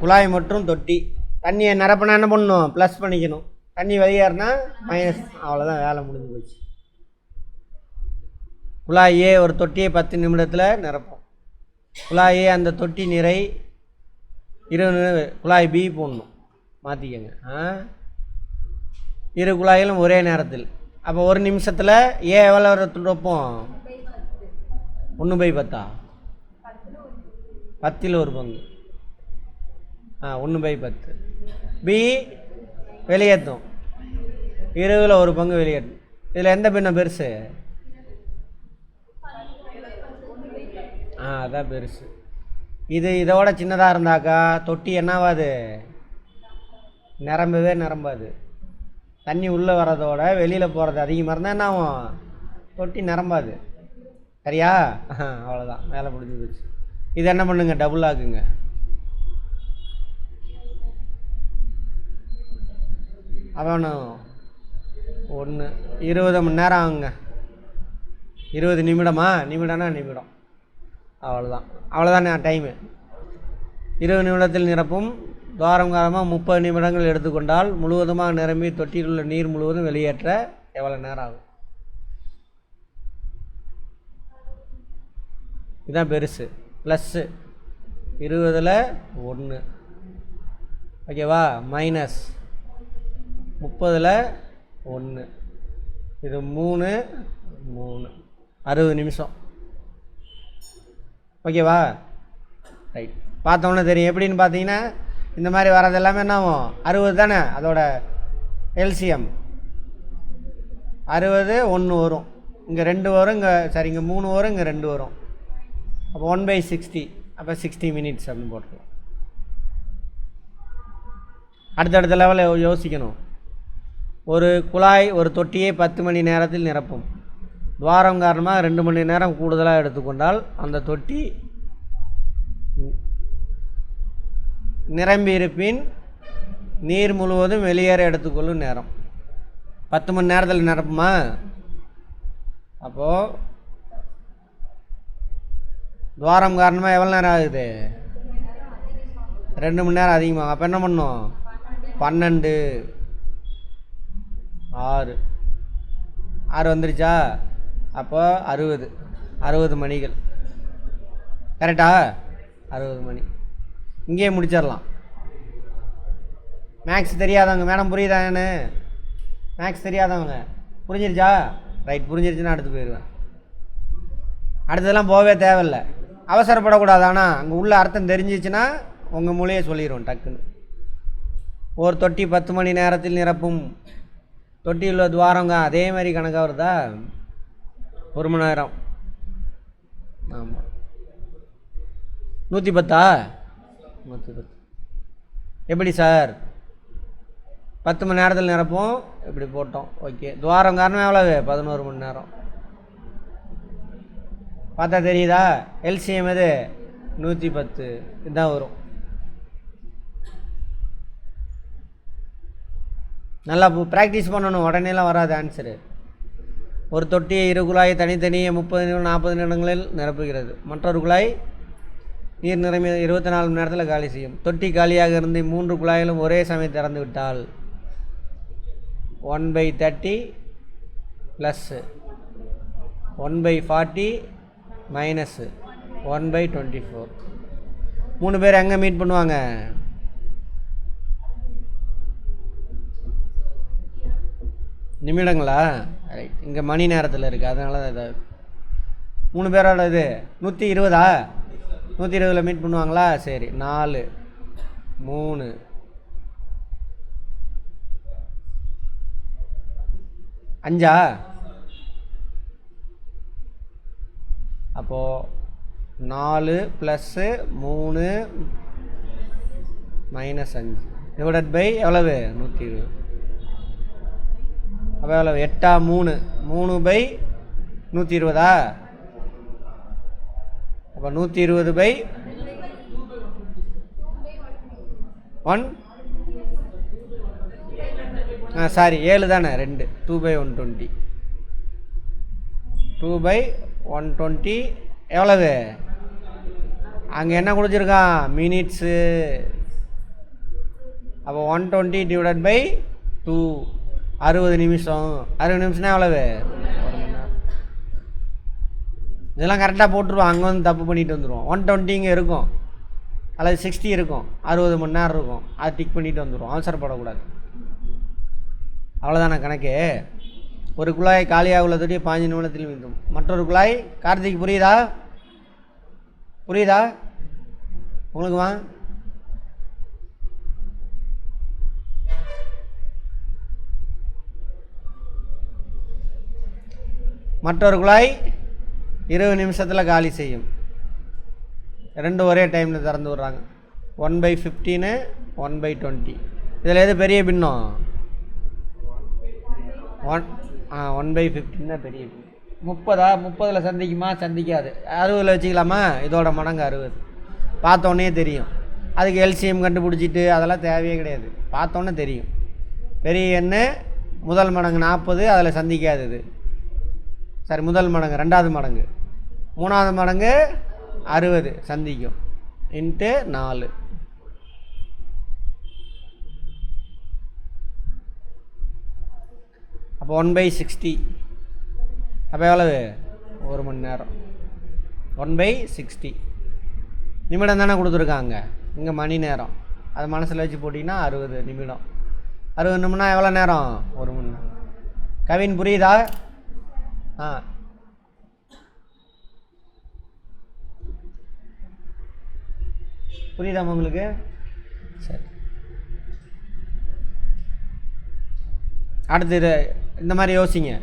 குழாய் மற்றும் தொட்டி. தண்ணியை நிரப்பினா என்ன பண்ணணும்? ப்ளஸ் பண்ணிக்கணும். தண்ணி வெளியேறினா மைனஸ் அவ்வளோதான் வேலை முடிஞ்சு போச்சு. குழாயே ஒரு தொட்டியை பத்து நிமிடத்தில் நிரப்போம். குழாயே அந்த தொட்டி நிறை இருபது குழாய் பி போடணும். மாற்றிக்கங்க ஆ? இரு குழாய்களும் ஒரே நேரத்தில். அப்போ ஒரு நிமிஷத்தில் ஏ எவ்வளோ துடைப்போம் ஒன்று பை பத்தா? பத்தில் ஒரு பங்கு. ஒன்று பை பத்து. பி வெளியேற்றும். இருபதில் ஒரு பங்கு வெளியேற்றும். இதில் எந்த பின்னம் பெருசு? ஆ அதான் பெருசு. இது இதோட சின்னதாக இருந்தாக்கா தொட்டி என்னவாது? நிரம்பவே நிரம்பாது. தண்ணி உள்ளே வர்றதோட வெளியில் போகிறது அதிகமாக இருந்தால் என்ன ஆகும்? தொட்டி நிரம்பாது. சரியா? அவ்வளோதான் வேலை முடிஞ்சு போச்சு. இது என்ன பண்ணுங்க? டபுள் ஆக்குங்க. அவனும் ஒன்று இருபது மணி நேரம் ஆகுங்க. இருபது நிமிடமா? நிமிடம்னா நிமிடம். அவ்வளோதான் அவ்வளோதான் டைமு இருபது நிமிடத்தில் நிரப்பும். துவாரம் காலமாக முப்பது நிமிடங்கள் எடுத்துக்கொண்டால் முழுவதுமாக நிரம்பி தொட்டியில் உள்ள நீர் முழுவதும் வெளியேற்ற எவ்வளோ நேரம் ஆகும்? இதுதான் பெருசு. ப்ளஸ்ஸு இருபதில் ஒன்று ஓகேவா மைனஸ் முப்பதில் ஒன்று இது மூணு மூணு. அறுபது நிமிஷம். ஓகேவா ரைட் பார்த்தோன்னே தெரியும். எப்படின்னு பார்த்தீங்கன்னா இந்த மாதிரி வர்றது எல்லாமே என்ன ஆகும் அறுபது தானே? அதோட எல்சிஎம் அறுபது ஒன்று வரும். இங்கே ரெண்டு வரும் இங்கே சாரி இங்கே மூணு வரும் இங்கே ரெண்டு வரும். அப்போ ஒன் பை சிக்ஸ்டி அப்போ சிக்ஸ்டி மினிட்ஸ் அப்படின்னு போட்டுருவோம் அடுத்தடுத்த லெவலில் யோசிக்கணும். ஒரு குழாய் ஒரு தொட்டியை பத்து மணி நேரத்தில் நிரப்பும். துவாரம் காரணமாக ரெண்டு மணி நேரம் கூடுதலாக எடுத்துக்கொண்டால் அந்த தொட்டி நிரம்பி இருப்பின் நீர் முழுவதும் வெளியேற எடுத்துக்கொள்ளும் நேரம். பத்து மணி நேரத்தில் நிரப்புமா? அப்போது துவாரம் காரணமாக எவ்வளோ நேரம் ஆகுது? ரெண்டு மணி நேரம் அதிகமாகும் அப்போ என்ன பண்ணும்? பன்னெண்டு. ஆறு. ஆறு வந்துருச்சா? அப்போ அறுபது. அறுபது மணிகள். கரெக்டா? அறுபது மணி. இங்கேயே முடிச்சிடலாம். மேக்ஸ் தெரியாதவங்க. மேடம் புரியுதாங்கன்னு மேக்ஸ் தெரியாதவங்க. புரிஞ்சிருச்சா? ரைட் புரிஞ்சிருச்சுன்னா அடுத்து போயிடுவேன். அடுத்ததெல்லாம் போகவே தேவையில்ல. அவசரப்படக்கூடாது. ஆனால் அங்கே உள்ள அர்த்தம் தெரிஞ்சிச்சுன்னா உங்கள் மூலையே சொல்லிடுவோம் டக்குன்னு. ஒரு தொட்டி பத்து மணி நேரத்தில் நிரப்பும். தொட்டியில் துவாரங்க அதே மாதிரி கணக்காக வருதா? ஒரு மணி நேரம் ஆமாம் நூற்றி பத்தா நூற்றி பத்து எப்படி சார்? பத்து மணி நேரத்தில் நிரப்போம் இப்படி போட்டோம். ஓகே. துவாரம் காரணம் எவ்வளவு? பதினோரு மணி நேரம். பார்த்தா தெரியுதா? எல்சிஎம் எது? நூற்றி பத்து இதுதான் வரும். நல்லா ப்ராக்டிஸ் பண்ணணும். உடனேலாம் வராது ஆன்சரு ஒரு தொட்டியை இரு குழாயை தனித்தனியே முப்பது நிமிடம் நாற்பது நிமிடங்களில் நிரப்புகிறது. மற்றொரு குழாய் நீர் நிரம்பி இருபத்தி நாலு மணி நேரத்தில் காலி செய்யும். தொட்டி காலியாக இருந்து மூன்று குழாய்களும் ஒரே சமயம் திறந்து விட்டால் one by thirty plus one by forty minus one by twenty four மூணு பேர் எங்கே மீட் பண்ணுவாங்க? நிமிடங்களா? ரைட் இங்கே மணி நேரத்தில் இருக்குது அதனால தான் இதை மூணு பேரோட இது. நூற்றி இருபதா? நூற்றி இருபதில் மீட் பண்ணுவாங்களா? சரி. நாலு. மூணு. அஞ்சா? அப்போது நாலு ப்ளஸ்ஸு மூணு மைனஸ் அஞ்சு. டிவைடட் பை எவ்வளவு? நூற்றி இருபது. அப்போ எவ்வளோ எட்டா மூணு. மூணு பை நூற்றி இருபதா அப்போ நூற்றி இருபது பை ஒன். ஆ சாரி ஏழு தானே? ரெண்டு. Two by one twenty two by one twenty எவ்வளவு? அங்கே என்ன கொடுத்துருக்கான்? மினிட்ஸு அப்போ one twenty divided by two அறுபது நிமிஷம். அறுபது நிமிஷம்னா எவ்வளவு? ஒரு இதெல்லாம் கரெக்டாக போட்டுருவோம். அங்கே வந்து தப்பு பண்ணிட்டு வந்துடுவோம் ஒன் டுவெண்ட்டி இங்கே இருக்கும். அல்லது சிக்ஸ்டி இருக்கும். அறுபது மணி நேரம் இருக்கும். அதை டிக் பண்ணிட்டு வந்துடுவோம் அவசரப்படக்கூடாது. அவ்வளோதான கணக்கு? ஒரு குழாய் காலியாக உள்ள தொட்டி பாஞ்சு நிமிடத்தில் மீண்டும். மற்றொரு குழாய் கார்த்திக் புரியுதா? புரியுதா? உங்களுக்கு வா மற்றொரு குழாய் இருபது நிமிஷத்தில் காலி செய்யும். ரெண்டும் ஒரே டைமில் திறந்து விட்றாங்க. One by fifteen one by twenty இதில் எது பெரிய பின்னம் one ah one by fifteen தான் பெரிய பின்னம் முப்பதா? முப்பதில் சந்திக்குமா? சந்திக்காது. அறுபதில் வச்சுக்கலாமா? இதோட மடங்கு அறுபது. பார்த்தோன்னே தெரியும். அதுக்கு எல்சிஎம் கண்டுபிடிச்சிட்டு அதெல்லாம் தேவையே கிடையாது. பார்த்தோன்னே தெரியும். பெரிய எண்ணு முதல் மடங்கு நாற்பது அதில் சந்திக்காது இது சரி முதல் மடங்கு ரெண்டாவது மடங்கு. மூணாவது மடங்கு அறுபது. சந்திக்கும். இன்ட்டு நாலு. அப்போ ஒன் பை சிக்ஸ்டி அப்போ எவ்வளவு? ஒரு மணி நேரம். ஒன் பை சிக்ஸ்டி நிமிடம் தானே கொடுத்துருக்காங்க. இங்கே மணி நேரம். அது மனசில் வச்சு போட்டிங்கன்னா அறுபது நிமிடம். அறுபது நிமிடம் எவ்வளோ நேரம்? ஒரு மணி நேரம். கவின் புரியுதா? ஆ. புரியுதாமா உங்களுக்கு? சரி. அடுத்து இந்த மாதிரி யோசிங்க.